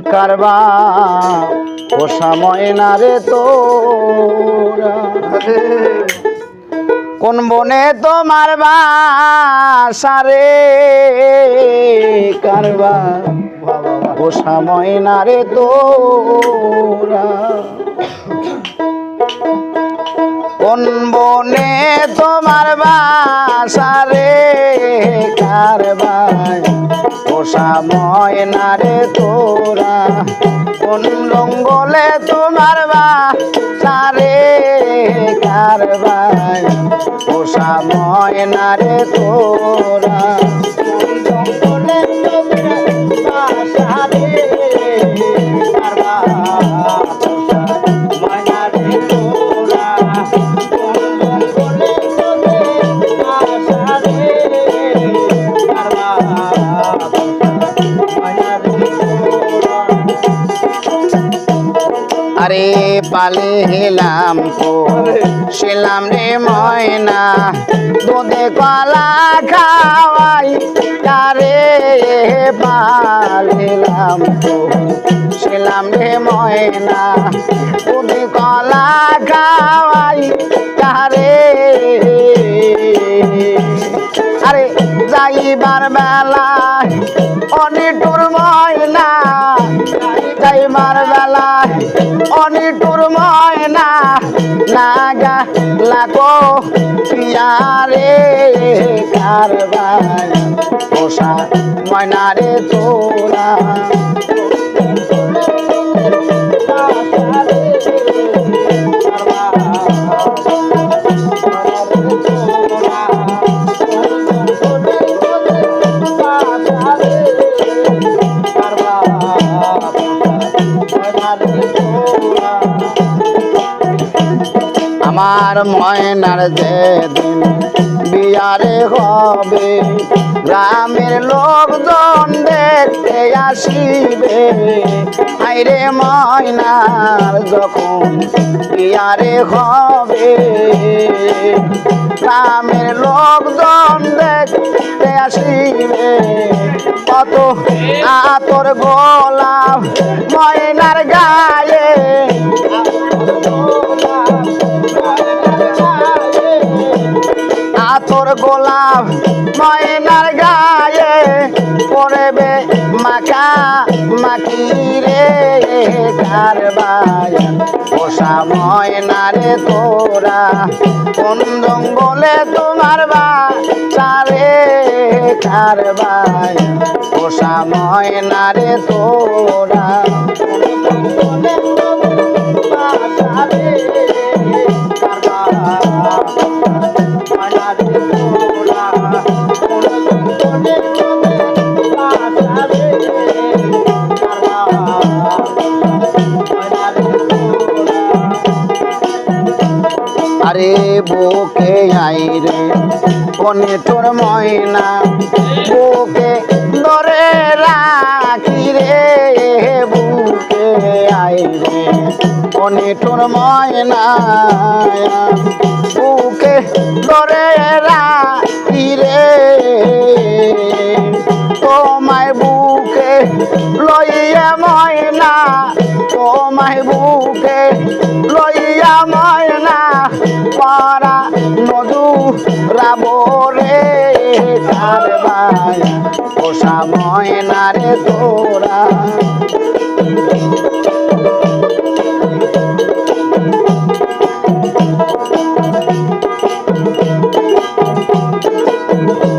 কারবা। ও সময় না রে তোরা। কোন বনে তোমার বাসারে কারবা। ও সময় না রে তোরা। কোন বনে তোমার বাসারে কারবার পোষা ময়না রে তোরা। কোন জঙ্গলে তোমার বাসারে পোষা ময়না রে তোরা। কোন পালে হেলাম তো শিলাম রে ময়না। দুধে কলা খাওয়াই তারে পাল হেলাম তো শিলাম রে ময়না। দুধে কলা খাওয়াই তারে আরে যাইবার বেলায় অনিটুর ময়না নাগা লাগো পিয়ারে কারবার পোষা ময়না রে তোরা আমার ময়নার যেদিন বিয়ারে হবে, গ্রামের লোকজন দেখতে আসিবে। আইরে ময়নার যখন বিয়ারে হবে, গ্রামের লোকজন দেখতে আসিবে। কত আতর গোলাপ ময়নার গায়ে আতর গোলাপ ময়নার গায়ে পড়বে মাকা মাকি রে কারবার পোষা ময়নারে তোরা কোন জঙ্গলে তোমার বা চারে কারবার পোষা ময়নারে তোরা বুকে আই রে কোনে তোর ময়না বুকে ধরে রাখি রে, বুকে আই রে কোনে তোর ময়না বুকে ধরে রাখি রে। তোমায় বুকে লইয়া ময়না, তোমায় বুকে পারা নদু রাবরে কারবার পোষা ময়না রে তোরা।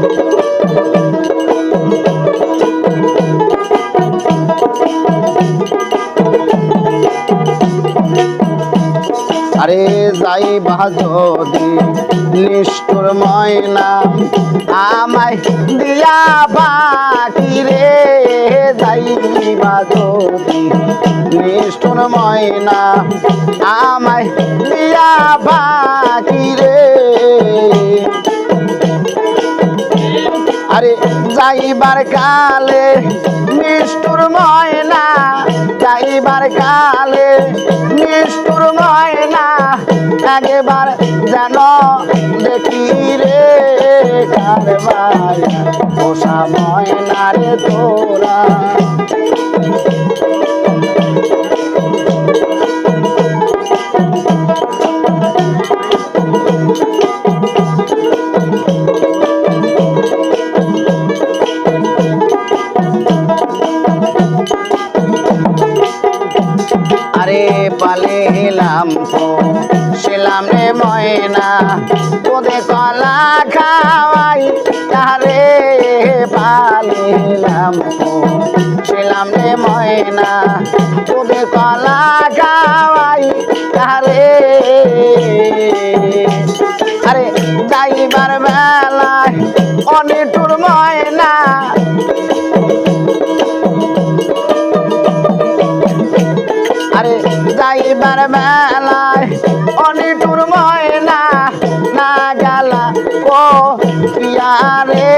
আরে যাই নিষ্ঠুর ময়না আমায় দিয়া বাকি রে, যাই বাজদি নিষ্ঠুর ময়না আমায় দিয়া বাকি রে। আরে যাইবার কালে নিষ্ঠুর ময়না, যাইবার কালে নিষ্ঠুর ময়না একবার যেন দেখি রে কারবার পোষা ময়না রে তোরা। পালিলাম তো ছিলাম রে ময়না, তোদের কলা খাওয়াই তারে পালিলাম তো ছিলাম রে ময়না, তোদের কলা খাওয়াই তারে। আরে যাইবার বেলায় অনিটুর ময়না। আরে যাইবার বেলায় অনিটুর ময়না না গেলা। ও পিয়ারে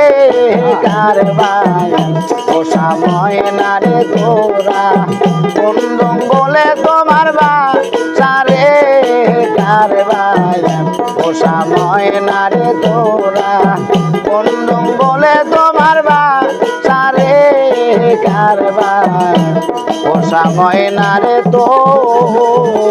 কারবাই ওষা ময়না রে তোরা কোন জঙ্গলে তোমার বা সারে কারবাই ওষা ময়না রে তোরা কোন জঙ্গলে তোমার বা সারে কারবাই ওষা ময়না রে তোরা।